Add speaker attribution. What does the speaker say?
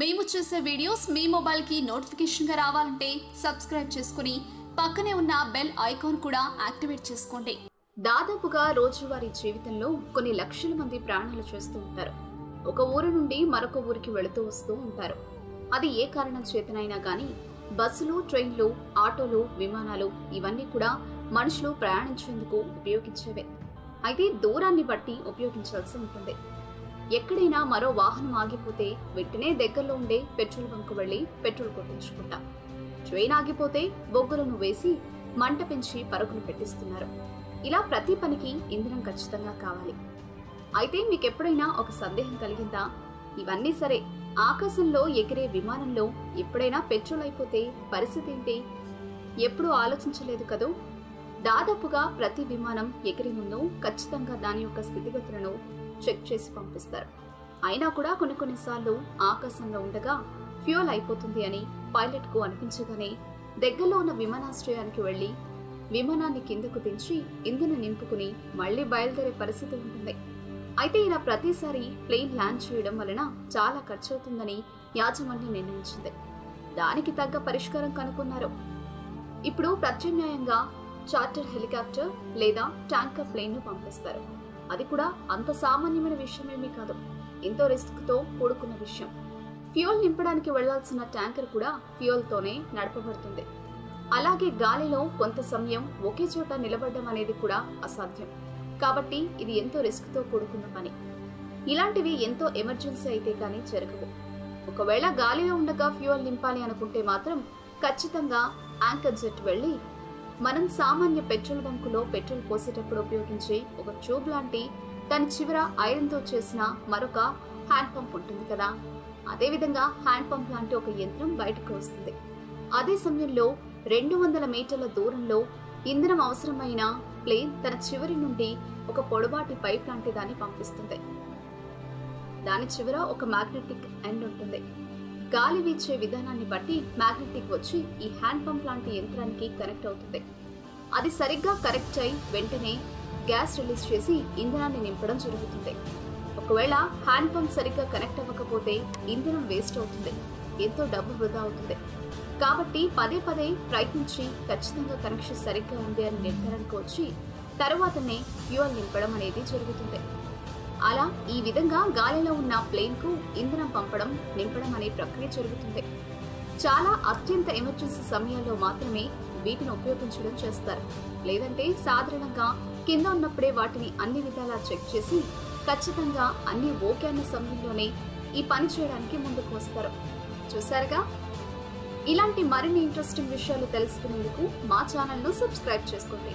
Speaker 1: మేము చేసే వీడియోస్ మీ మొబైల్కి నోటిఫికేషన్గా రావాలంటే సబ్స్క్రైబ్ చేసుకుని పక్కనే ఉన్న బెల్ ఐకాన్ కూడా యాక్టివేట్ చేసుకోండి. దాదాపుగా రోజువారీ జీవితంలో కొన్ని లక్షల మంది ప్రయాణాలు చేస్తూ ఉంటారు. ఒక ఊరు నుండి మరొక ఊరికి వెళుతూ వస్తూ ఉంటారు. అది ఏ కారణం చేతనైనా కానీ బస్సులు ట్రైన్లు ఆటోలు విమానాలు ఇవన్నీ కూడా మనుషులు ప్రయాణించేందుకు ఉపయోగించేవే. అయితే దూరాన్ని బట్టి ఉపయోగించాల్సి ఉంటుంది. ఎక్కడైనా మరో వాహనం ఆగిపోతే వెంటనే దగ్గరలో ఉండే పెట్రోల్ బంకు వెళ్ళి పెట్రోల్ కొట్టించుకుంటాం. ట్రైన్ ఆగిపోతే బొగ్గులను వేసి మంట పెంచి పరుగులు పెట్టిస్తున్నారు. ఇలా ప్రతి పనికి ఇంధనం ఖచ్చితంగా కావాలి. అయితే మీకు ఎప్పుడైనా ఒక సందేహం కలిగిందా? ఇవన్నీ సరే. ఆకాశంలో ఎగిరే విమానంలో ఎప్పుడైనా పెట్రోల్ అయిపోతే పరిస్థితి ఏంటి? ఎప్పుడూ ఆలోచించలేదు కదూ? దాదాపుగా ప్రతి విమానం ఎగిరే ముందు ఖచ్చితంగా దాని యొక్క స్థితిగతులను చెక్ చేసి పంపిస్తారు. అయినా కూడా కొన్ని కొన్నిసార్లు ఆకాశంలో ఉండగా ఫ్యూయల్ అయిపోతుంది అని పైలట్కు అనిపించగానే దగ్గరలో ఉన్న విమానాశ్రయానికి వెళ్ళి విమానాన్ని కిందకు దించి ఇంధనం నింపుకుని మళ్ళీ బయలుదేరే పరిస్థితి ఉంటుంది. అయితే ఇలా ప్రతిసారి ప్లేన్ ల్యాండ్ చేయడం వలన చాలా ఖర్చు అవుతుందని యాజమాన్యం నిర్ణయించింది. దానికి తగ్గ పరిష్కారం కనుక్కున్నారు. ఇప్పుడు ప్రత్యామ్నాయంగా చార్టర్ హెలికాప్టర్ లేదా ట్యాంకర్ ప్లేన్ను పంపిస్తారు. అది కూడా అంత సామాన్యమైన విషయమేమీ కాదు. ఎంతో రిస్క్తో కూడుకున్న విషయం. ఫ్యూయల్ నింపడానికి వెళ్ళాల్సిన ట్యాంకర్ కూడా ఫ్యూయల్తోనే నడపబడుతుంది. అలాగే గాలిలో కొంత సమయం ఒకే చోట నిలబడడం అనేది కూడా అసాధ్యం. కాబట్టి ఇది ఎంతో రిస్క్తో కూడుకున్న పని. ఇలాంటివి ఎంతో ఎమర్జెన్సీ అయితే కానీ జరగవు. ఒకవేళ గాలిలో ఉండగా ఫ్యూయల్ నింపాలి అనుకుంటే మాత్రం ఖచ్చితంగా యాంకర్ జెట్ వెళ్ళి మనం సామాన్య పెట్రోల్ బంకులో పెట్రోల్ పోసేటప్పుడు ఉపయోగించే ఒక ట్యూబ్ లాంటి దాని చివర ఐరన్తో చేసిన మరొక హ్యాండ్ పంప్ ఉంటుంది కదా. అదేవిధంగా హ్యాండ్ పంప్ లాంటి ఒక యంత్రం బయటకు వస్తుంది. అదే సమయంలో రెండు వందల మీటర్ల దూరంలో ఇంధనం అవసరమైన ప్లేన్ తన చివరి నుండి ఒక పొడవాటి పైప్ లాంటి దాన్ని పంపిస్తుంది. దాని చివర ఒక మ్యాగ్నెటిక్ ఎండ్ ఉంటుంది. గాలి వీచే విధానాన్ని బట్టి మ్యాగ్నెటిక్ వచ్చి ఈ హ్యాండ్ పంప్ లాంటి యంత్రానికి కనెక్ట్ అవుతుంది. అది సరిగ్గా కరెక్ట్ అయి వెంటనే గ్యాస్ రిలీజ్ చేసి ఇంధనాన్ని నింపడం జరుగుతుంది. ఒకవేళ హ్యాండ్ పంప్ సరిగ్గా కనెక్ట్ అవ్వకపోతే ఇంధనం వేస్ట్ అవుతుంది. ఎంతో డబ్బు వృధా అవుతుంది. కాబట్టి పదే పదే ప్రయత్నించి ఖచ్చితంగా కనెక్షన్ సరిగ్గా ఉంది అని నిర్ధారణకు వచ్చి తరువాతనే ఫ్యూయల్ నింపడం అనేది జరుగుతుంది. అలా ఈ విధంగా గాలిలో ఉన్న ప్లేన్కు ఇంధనం పంపడం నింపడం అనే ప్రక్రియ జరుగుతుంది. చాలా అత్యంత ఎమర్జెన్సీ సమయాల్లో మాత్రమే వీటిని ఉపయోగించడం చేస్తారు. లేదంటే సాధారణంగా కింద ఉన్నప్పుడే వాటిని అన్ని విధాలా చెక్ చేసి ఖచ్చితంగా అన్ని ఓకే అన్న సమయంలోనే ఈ పని చేయడానికి ముందుకు వస్తారు. చూసారుగా ఇలాంటి మరిన్ని ఇంట్రెస్టింగ్ విషయాలు తెలుసుకునేందుకు మా ఛానల్ను సబ్స్క్రైబ్ చేసుకోండి.